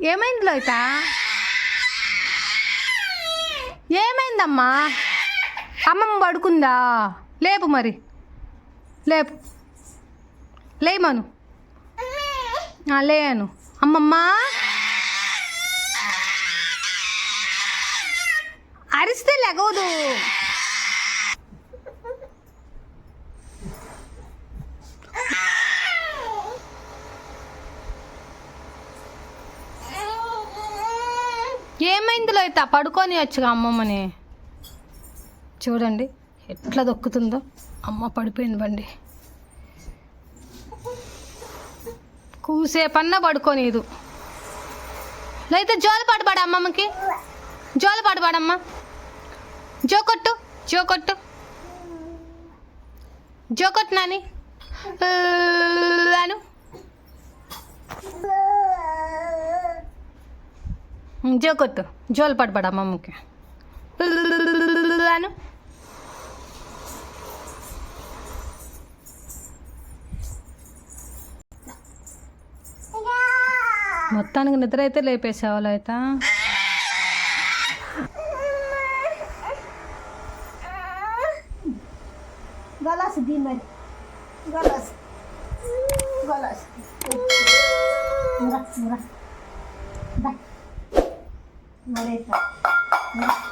ఏమైంది లోహిత ఏమైందమ్మా? అమ్మమ్మ పడుకుందా? లేపు మరి. లేపు. లేమను లేను అమ్మమ్మ. అరిస్తే లెగవదు. ఏమైంది లోహిత పడుకొని వచ్చుగా అమ్మమ్మని. చూడండి ఎట్లా దొక్కుతుందో. అమ్మ పడిపోయింది బండి. కూసేపన్నా పడుకోనీదు. లేకపోతే జోలు పాటు పాడు అమ్మమ్మకి. జోలు పాటు పాడమ్మా జో కొట్టు జో కొట్టు. జో కొట్టు నాని అను జో జోలు పాటు పాడు అమ్మమ్మకి అను మొత్తానికి నిద్ర అయితే లేపేసావు అయితే గలాస్ ది మరి. గలాస్. గలాస్. మురా మురా దా మరేత మురా